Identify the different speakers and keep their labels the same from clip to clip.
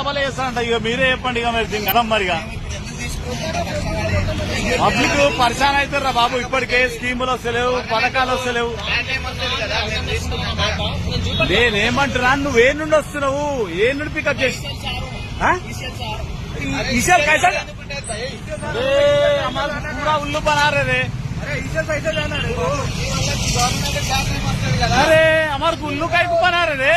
Speaker 1: డబ్బలు వేస్తారంట ఇక మీరే చెప్పండి ఇక మీరు దీనికి మరిగా పబ్లిక్ పరిశాన్ అవుతారా బాబు ఇప్పటికే స్కీములు వస్తలేవు పథకాలు వస్తలేవు నేనేమంటున్నా నువ్వు ఏ నుండి వస్తున్నావు? ఏ నుండి పికప్ చేసి? ఈశాల్ కూడా ఉల్లు బనారే అరే అమర్ ఉల్లు కైపు బనారే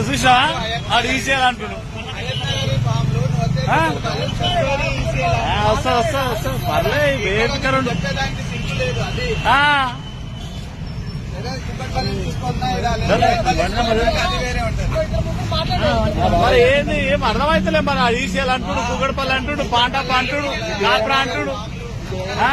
Speaker 1: చూసినావా? ఆడు ఈసేయాలంటున్నావు వస్తా వస్తా వస్తా. పర్లే వేరుకరండు మరి ఏంది? ఏం అర్థమైతలే మరి ఈసేయాలంటుడు కుగడపల్లి అంటుడు పాండప్ప అంటుడు కాప్రా అంటుడు. ఆ?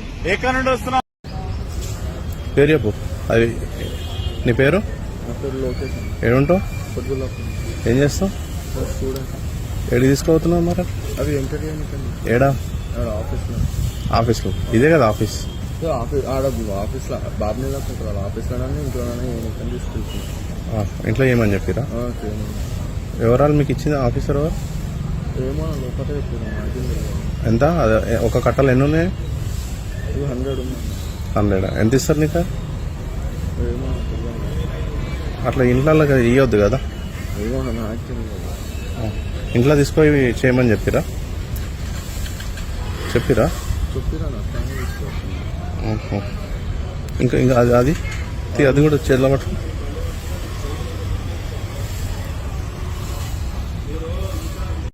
Speaker 1: ఎక్కడి నుండి వస్తున్నావు?
Speaker 2: పేరు చెప్పు అది నీ పేరు? ఏడుంటావు? ఏం చేస్తావు? ఏడు తీసుకుపోతున్నావు మరి?
Speaker 3: చేయనికండి
Speaker 2: ఏడా?
Speaker 3: ఆఫీస్లో
Speaker 2: ఆఫీస్లో. ఇదే కదా ఆఫీస్.
Speaker 3: ఆఫీస్ ఆడ ఆఫీస్లో బాబుని వాళ్ళ ఆఫీస్లోనే ఇంట్లోనే ఎన్నికని తీసుకెళ్తున్నాను
Speaker 2: ఆ, ఇంట్లో ఏమని చెప్పిరా. వివరాలు మీకు ఇచ్చింది ఆఫీసర్ ఎవరు? ఎంత? అదే, ఒక కట్టలు ఎన్ని ఉన్నాయి?
Speaker 3: Hundred
Speaker 2: hundred? ఎంత ఇస్తారు నీకు. అట్లా ఇంట్లో ఇవ్వద్దు కదా?
Speaker 3: తెలియదు
Speaker 2: ఆ, ఇంట్లో తీసుకొని చేయమని చెప్పిరా? చెప్పిరా. ఇంకా ఇంకా అది అది? తీ, అది కూడా చేతిలో పట్టు